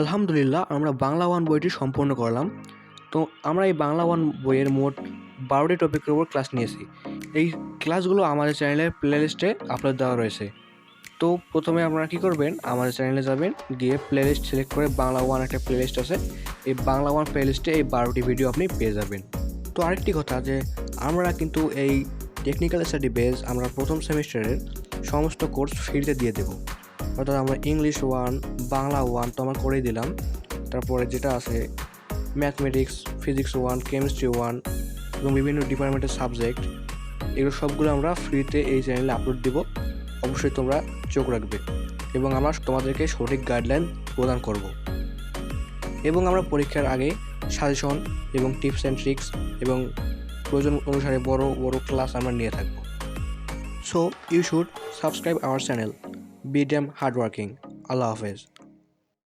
আলহামদুলিল্লাহ, আমরা বাংলা ওয়ান বইটি সম্পূর্ণ করলাম। তো আমরা এই বাংলা ওয়ান বইয়ের মোট বারোটি টপিকের উপর ক্লাস নিয়েছি। এই ক্লাসগুলো আমাদের চ্যানেলের প্লেলিস্টে আপলোড দেওয়া রয়েছে। তো প্রথমে আপনারা কী করবেন, আমাদের চ্যানেলে যাবেন, গিয়ে প্লেলিস্ট সিলেক্ট করে বাংলা ওয়ান একটা প্লেলিস্ট আছে। এই বাংলা ওয়ান প্লেলিস্টে এই বারোটি ভিডিও আপনি পেয়ে যাবেন। তো আরেকটি কথা যে, আমরা কিন্তু এই টেকনিক্যাল স্টাডি বেস আমরা প্রথম সেমিস্টারের সমস্ত কোর্স ফ্রিতে দিয়ে দেবো। অর্থাৎ আমরা ইংলিশ ওয়ান বাংলা ওয়ান তো আমরা করেই দিলাম। তারপরে যেটা আছে mathematics physics one chemistry one এবং বিভিন্ন ডিপার্টমেন্টের সাবজেক্ট এগুলো সবগুলো আমরা ফ্রিতে এই চ্যানেলে আপলোড দিব। অবশ্যই তোমরা চোখ রাখবে এবং আমরা তোমাদেরকে সঠিক গাইডলাইন প্রদান করব। এবং আমরা পরীক্ষার আগে সাজেশন এবং টিপস অ্যান্ড ট্রিক্স এবং প্রয়োজন অনুসারে বড় বড় ক্লাস আমরা নিয়ে থাকব। So you should subscribe our channel be them hardworking. Allah Hafiz.